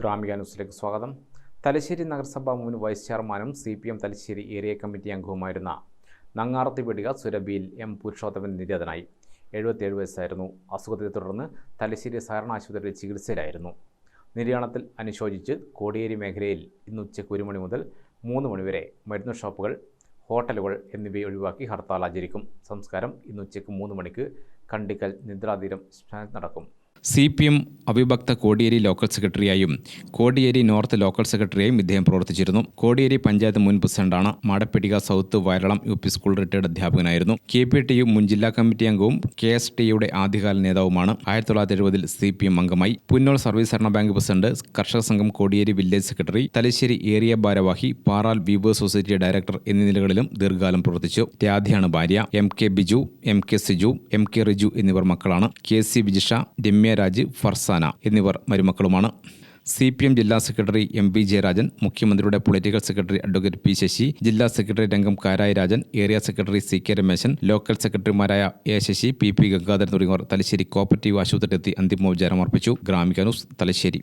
ഗ്രാമിക ന്യൂസിലേക്ക് സ്വാഗതം. തലശ്ശേരി നഗരസഭ മുൻ വൈസ് ചെയർമാനും C P M Thalassery area committee അംഗവുമായിരുന്ന നങ്ങാറത്തി വെടിക സുരഭിയിൽ എം പുരുഷോത്തമൻ നിര്യാതനായി. എഴുപത്തിയേഴ് വയസ്സായിരുന്നു. അസുഖത്തെ തുടർന്ന് തലശ്ശേരി സഹകരണ ആശുപത്രിയിൽ ചികിത്സയിലായിരുന്നു. നിര്യാണത്തിൽ അനുശോചിച്ച് കോടിയേരി മേഖലയിൽ ഇന്ന് ഉച്ചയ്ക്ക് ഒരു മണി മുതൽ മൂന്ന് മണിവരെ മരുന്ന് ഷോപ്പുകൾ ഹോട്ടലുകൾ എന്നിവ ഒഴിവാക്കി ഹർത്താൽ ആചരിക്കും. സംസ്കാരം ഇന്ന് ഉച്ചയ്ക്ക് മൂന്ന് മണിക്ക് കണ്ടിക്കൽ നിദ്രാതീരം നടക്കും സി പി എം അവിഭക്ത കോടിയേരി ലോക്കൽ സെക്രട്ടറിയായും കോടിയേരി നോർത്ത് ലോക്കൽ സെക്രട്ടറിയായും ഇദ്ദേഹം പ്രവർത്തിച്ചിരുന്നു. കോടിയേരി പഞ്ചായത്ത് മുൻ പ്രസിഡന്റാണ് മാടപ്പെട്ടിക south Vayalalam U P school retired അധ്യാപകനായിരുന്നു. K P T U മുൻ ജില്ലാ കമ്മിറ്റി അംഗവും കെ എസ് ടി യുടെ ആദ്യകാല നേതാവുമാണ്. ആയിരത്തി തൊള്ളായിരത്തി എഴുപതിൽ സി പി എം അംഗമായി. പുന്നോൾ സർവീസ് സഹകരണ ബാങ്ക് പ്രസിഡന്റ് കർഷക സംഘം Kodiyeri village secretary Thalassery area ഭാരവാഹി പാറാൽ വീവേഴ്സ് സൊസൈറ്റി ഡയറക്ടർ എന്നീ നിലകളിലും ദീർഘകാലം പ്രവർത്തിച്ചു. രാധയാണ് ഭാര്യ M K Biju M K Siju M K Riju എന്നിവർ മക്കളാണ്. കെ സി വിജിഷ രമ്യ രാജ് ഫർസാന എന്നിവർ മരുമക്കളുമാണ്. സി പി എം ജില്ലാ സെക്രട്ടറി എം പി ജയരാജൻ മുഖ്യമന്ത്രിയുടെ political secretary advocate P Sasi ജില്ലാ സെക്രട്ടറി രംഗം Karayi Rajan area secretary C K Rameshan local സെക്രട്ടറിമാരായ A Sasi P P Gangadharan തുടങ്ങിയവർ തലശ്ശേരി കോപ്പറേറ്റീവ് ആശുപത്രിയിലെത്തി അന്തിമോപചാരം അർപ്പിച്ചു. ഗ്രാമിക ന്യൂസ് തലശ്ശേരി.